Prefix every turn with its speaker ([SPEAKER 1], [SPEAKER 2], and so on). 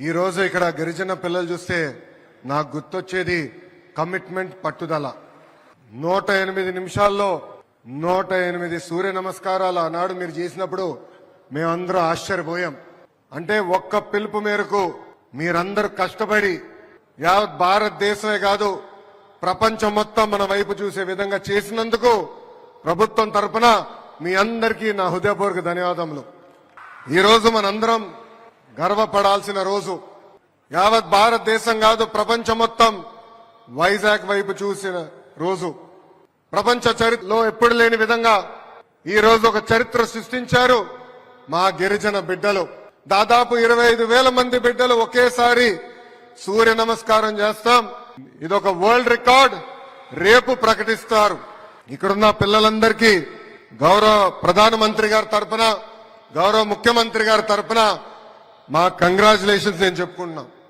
[SPEAKER 1] ఈరోజు ఇక్కడ గిరిజన పిల్లలు చూస్తే నాకు గుర్తొచ్చేది కమిట్మెంట్ పట్టుదల. నూట ఎనిమిది నిమిషాల్లో నూట ఎనిమిది సూర్య నమస్కారాలు ఆనాడు మీరు చేసినప్పుడు మేమందరూ ఆశ్చర్యపోయాం. అంటే ఒక్క పిలుపు మేరకు మీరందరూ కష్టపడి యావత్ భారతదేశమే కాదు ప్రపంచం మొత్తం మన వైపు చూసే విధంగా చేసినందుకు ప్రభుత్వం తరపున మీ అందరికీ నా హృదయపూర్వక ధన్యవాదములు. ఈరోజు మనందరం గర్వపడాల్సిన రోజు. యావత్ భారతదేశం కాదు ప్రపంచం మొత్తం వైజాగ్ వైపు చూసిన రోజు. ప్రపంచ చరిత్రలో ఎప్పుడు లేని విధంగా ఈ రోజు ఒక చరిత్ర సృష్టించారు మా గిరిజన బిడ్డలు. దాదాపు ఇరవై ఐదు వేల మంది బిడ్డలు ఒకేసారి సూర్య నమస్కారం చేస్తాం. ఇదొక వరల్డ్ రికార్డ్. రేపు ప్రకటిస్తారు. ఇక్కడున్న పిల్లలందరికీ గౌరవ ప్రధానమంత్రి గారి తరఫున గౌరవ ముఖ్యమంత్రి గారి తరఫున మా కంగ్రాచులేషన్స్ నేను చెప్పుకుంటున్నాం.